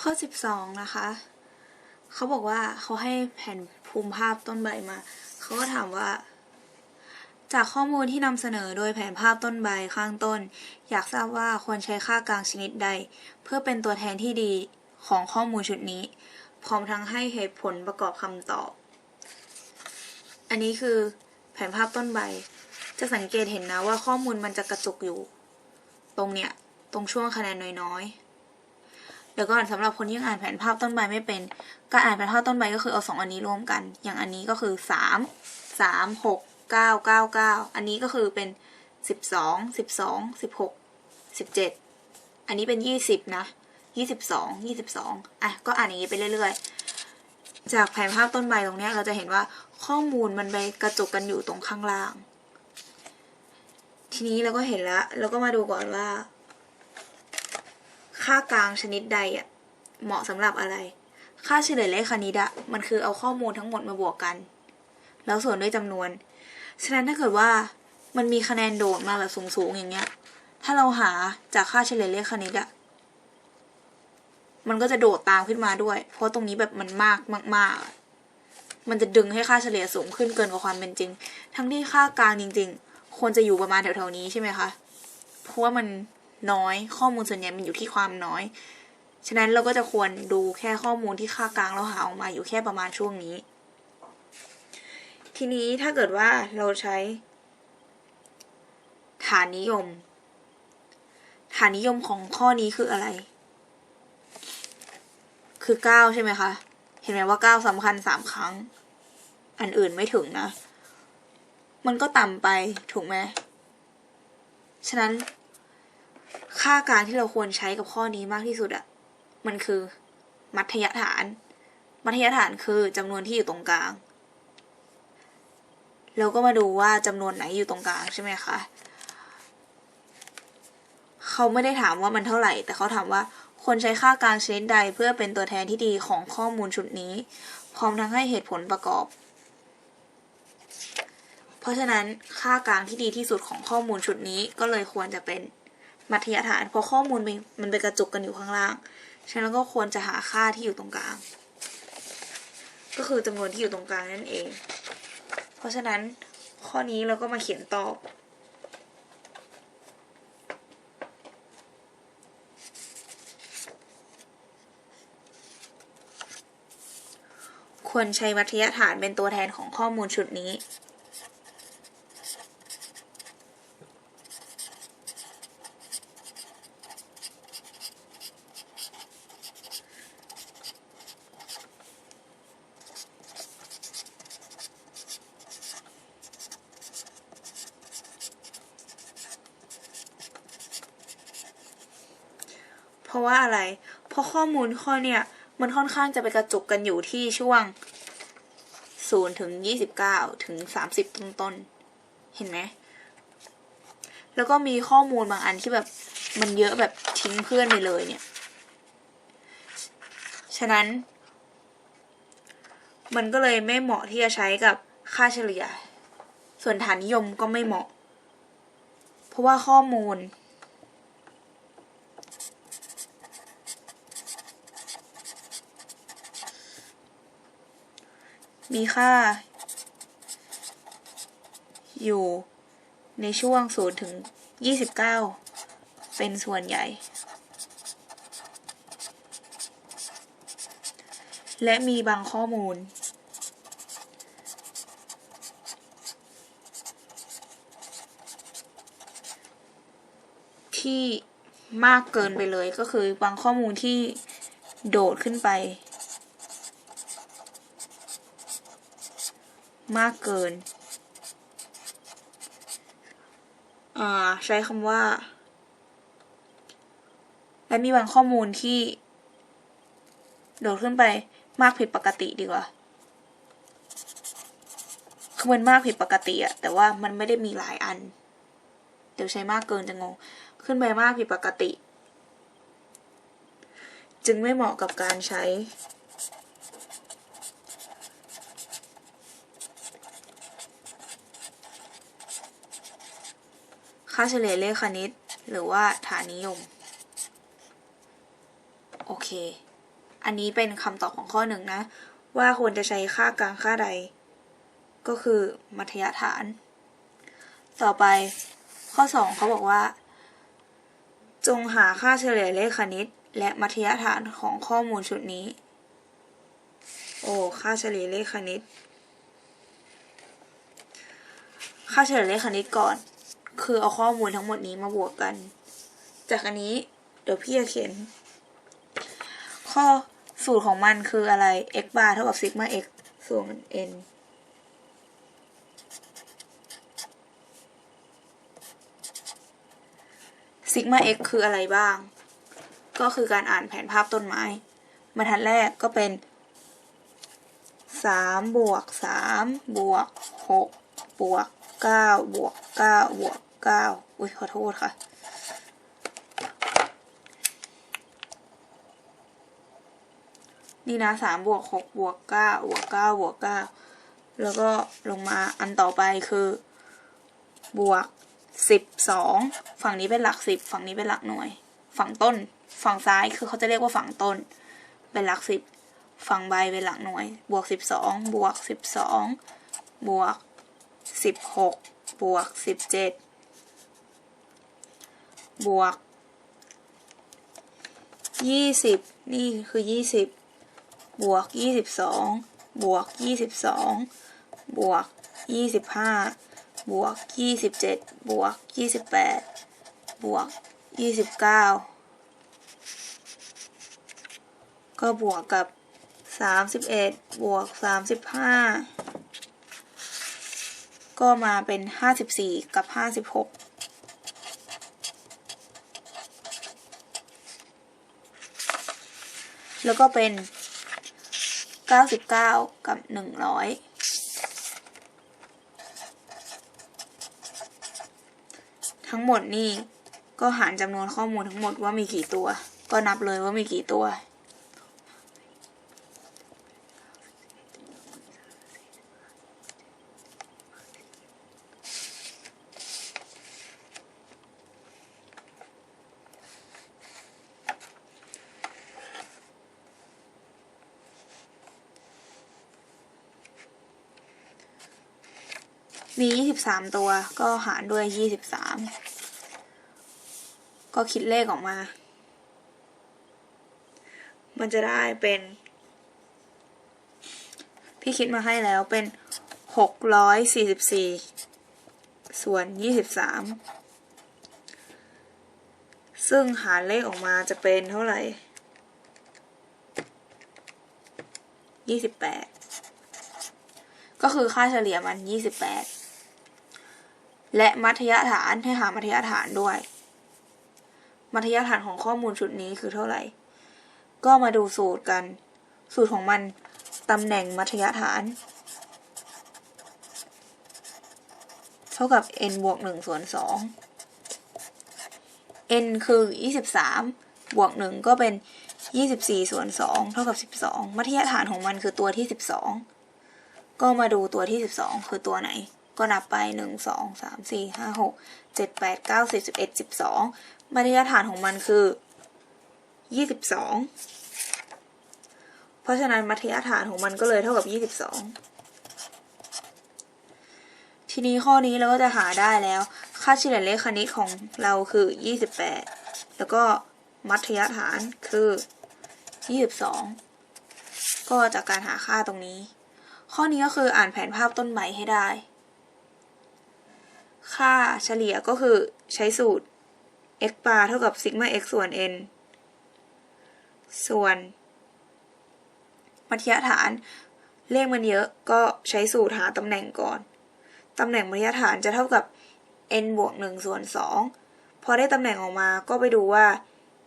ข้อ 12 นะคะ เขาบอกว่าเขาให้แผ่นภูมิภาพต้นใบมา เขาก็ถามว่า จากข้อมูลที่นำเสนอโดยแผนภาพต้นใบข้างต้น อยากทราบว่าควรใช้ค่ากลางชนิดใด เพื่อเป็นตัวแทนที่ดีของข้อมูลชุดนี้ พร้อมทั้งให้เหตุผลประกอบคำตอบ อันนี้คือแผนภาพต้นใบ จะสังเกตเห็นนะว่าข้อมูลมันจะกระจุกอยู่ ตรงเนี้ย ตรงช่วงคะแนนน้อยๆ ดี๋ยวก่อนสำหรับคนที่งอ่านแผนภาพต้นใบไม่เป็น การอ่านแผนภาพต้นใบก็คือเอาสองอันนี้รวมกัน อย่างอันนี้ก็คือสามสามหกเก้าเก้าเก้าอันนี้ก็คือเป็นสิบสองสิบสองสิบหกสิบเจ็ดอันนี้เป็นยี่สิบนะยี่สิบสองยี่สิบสองอะก็อ่านอย่างนี้ไปเรื่อยๆ จากแผนภาพต้นใบตรงเนี้ยเราจะเห็นว่าข้อมูลมันไปกระจุกกันอยู่ตรงข้างล่าง ทีนี้เราก็เห็นแล้วเราก็มาดูก่อนว่า ค่ากลางชนิดใดอะเหมาะสำหรับอะไร ค่าเฉลี่ยเลขคณิตอะมันคือเอาข้อมูลทั้งหมดมาบวกกัน แล้วส่วนด้วยจำนวน ฉะนั้นถ้าเกิดว่ามันมีคะแนนโดดมาแบบสูงๆอย่างเงี้ย ถ้าเราหาจากค่าเฉลี่ยเลขคณิตอะมันก็จะโดดตามขึ้นมาด้วย เพราะตรงนี้แบบมันมากมากๆ มันจะดึงให้ค่าเฉลี่ยสูงขึ้นเกินกว่าความเป็นจริง ทั้งที่ค่ากลางจริง ๆ ควรจะอยู่ประมาณแถวๆนี้ใช่ไหมคะ เพราะว่ามัน น้อย ข้อมูลส่วนใหญ่มันอยู่ที่ความน้อย ฉะนั้นเราก็จะควรดูแค่ข้อมูลที่ค่ากลางเราหาออกมาอยู่แค่ประมาณช่วงนี้ ทีนี้ถ้าเกิดว่าเราใช้ ฐานนิยม ฐานนิยมของข้อนี้คืออะไร คือเก้าใช่ไหมคะ เห็นไหมว่าเก้าสำคัญสามครั้ง อันอื่นไม่ถึงนะ มันก็ต่ำไปถูกไหมฉะนั้น ค่ากางที่เราควรใช้กับข้อนี้มากที่สุดอะมันคือ มัธยฐาน มัธยฐานคือจำนวนที่อยู่ตรงกลางเราก็มาดูว่าจำนวนไหนอยู่ตรงกลางใช่ไหมคะ เขาไม่ได้ถามว่ามันเท่าไหร่ แต่เขาถามว่าควรใช้ค่ากลางชนิดใดเพื่อเป็นตัวแทนที่ดีของข้อมูลชุดนี้ พร้อมทั้งให้เหตุผลประกอบ เพราะฉะนั้นค่ากลางที่ดีที่สุดของข้อมูลชุดนี้ก็เลยควรจะเป็น มัธยฐาน เพราะข้อมูลมันมันไปกระจุกกันอยู่ข้างล่าง ฉะนั้นก็ควรจะหาค่าที่อยู่ตรงกลาง ก็คือจำนวนที่อยู่ตรงกลางนั่นเอง เพราะฉะนั้นข้อนี้เราก็มาเขียนตอบ ควรใช้มัธยฐานเป็นตัวแทนของข้อมูลชุดนี้ เพราะว่าอะไร เพราะข้อมูลข้อเนี่ยมันค่อนข้างจะไปกระจุกกันอยู่ที่ช่วงศูนย์ถึงยี่สิบเก้าถึงสามสิบต้นๆเห็นไหม แล้วก็มีข้อมูลบางอันที่แบบมันเยอะแบบทิ้งเพื่อนไปเลยเนี่ย ฉะนั้น มันก็เลยไม่เหมาะที่จะใช้กับค่าเฉลี่ย ส่วนฐานนิยมก็ไม่เหมาะ เพราะว่าข้อมูล มีค่าอยู่ในช่วงศูนย์ถึงยี่สิบเก้าเป็นส่วนใหญ่ และมีบางข้อมูล ที่มากเกินไปเลยก็คือบางข้อมูลที่โดดขึ้นไป มากเกินอ่าใช้คำว่า และมีบางข้อมูลที่ โดดขึ้นไปมากผิดปกติดีกว่า คือมันมากผิดปกติอะแต่ว่ามันไม่ได้มีหลายอัน เดี๋ยวใช้มากเกินจะงง ขึ้นไปมากผิดปกติ จึงไม่เหมาะกับการใช้ ค่าเฉลี่ยเลขคณิต หรือว่าฐานนิยม โอเค อันนี้เป็นคำตอบของข้อหนึ่งนะ ว่าควรจะใช้ค่ากลางค่าใด ก็คือมัธยฐาน ต่อไปข้อ 2เขาบอกว่า จงหาค่าเฉลี่ยเลขคณิต และมัธยฐานของข้อมูลชุดนี้ โอ้ค่าเฉลี่ยเลขคณิต ค่าเฉลี่ยเลขคณิตก่อน คือเอาข้อมูลทั้งหมดนี้มาบวกกัน จากอันนี้เดี๋ยวพี่จะเขียน ข้อสูตรของมันคืออะไร x bar เท่ากับซิกมา x ส่วน n ซิกมา x คืออะไรบ้าง ก็คือการอ่านแผนภาพต้นไม้บรรทัดแรกก็เป็นสามบวกสามบวกหกบวกเก้าบวกเก้าบวก เก้าอุ้ยขอโทษค่ะ นี่นะสามบวกหกบวกเก้าบวกเก้าบวกเก้าแล้วก็ลงมาอันต่อไปคือ บวกสิบสองฝั่งนี้เป็นหลักสิบฝั่งนี้เป็นหลักหน่วย ฝั่งต้น ฝั่งซ้ายคือเขาจะเรียกว่าฝั่งต้น เป็นหลักสิบฝั่งใบเป็นหลักหน่วย บวกสิบสองบวกสิบสองบวกสิบหกบวกสิบเจ็ด บวกยี่สิบนี่คือยี่สิบบวกยี่สิบสองบวกยี่สิบสองบวกยี่สิบห้าบวกยี่สิบเจ็ดบวกยี่สิบแปดบวกยี่สิบเก้าก็บวกกับสามสิบเอ็ดบวกสามสิบห้าก็มาเป็นห้าสิบสี่กับห้าสิบหก แล้วก็เป็น 99 กับ 100 ทั้งหมดนี่ก็หารจำนวนข้อมูลทั้งหมดว่ามีกี่ตัว ก็นับเลยว่ามีกี่ตัว มี 23 ตัว ก็หารด้วย 23 ก็คิดเลขออกมา มันจะได้เป็น พี่คิดมาให้แล้วเป็น 644 ส่วน 23 ซึ่งหารเลขออกมาจะเป็นเท่าไหร่ 28 ก็คือค่าเฉลี่ยมัน 28 และมัธยฐานให้หามัธยฐานด้วย มัธยฐานของข้อมูลชุดนี้คือเท่าไหร่ ก็มาดูสูตรกัน สูตรของมันตำแหน่งมัธยฐาน เท่ากับ n บวก1ส่วน2 n คือ 23 บวก 1 ก็เป็น 24 ส่วน 2 เท่ากับ 12 มัธยฐานของมันคือตัวที่ 12 ก็มาดูตัวที่ 12 คือตัวไหน ก็นับไป1 2 3 4 5 6 7 8 9 10 11 12มัธยฐานของมันคือ22เพราะฉะนั้นมัธยฐานของมันก็เลยเท่ากับ22ทีนี้ข้อนี้เราก็จะหาได้แล้ว ค่าเฉลี่ยเลขคณิตของเราคือ 28 แล้วก็มัธยฐานคือ 22 ก็จากการหาค่าตรงนี้ ข้อนี้ก็คืออ่านแผนภาพต้นไม้ให้ได้ ค่าเฉลี่ยก็คือใช้สูตร x bar เท่ากับซิกมา x ส่วน n ส่วนมัธยฐาน เลขมันเยอะก็ใช้สูตรหาตำแหน่งก่อน ตำแหน่งมัธยฐานจะเท่ากับ n บวก1ส่วน2พอได้ตำแหน่งออกมาก็ไปดูว่า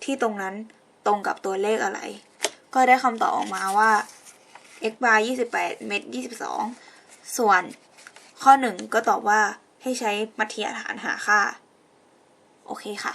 ที่ตรงนั้นตรงกับตัวเลขอะไร ก็ได้คำตอบออกมาว่า x bar 28 เมตร22 ส่วนข้อ 1 ก็ตอบว่า ให้ใช้มัธยฐานหาค่า โอเคค่ะ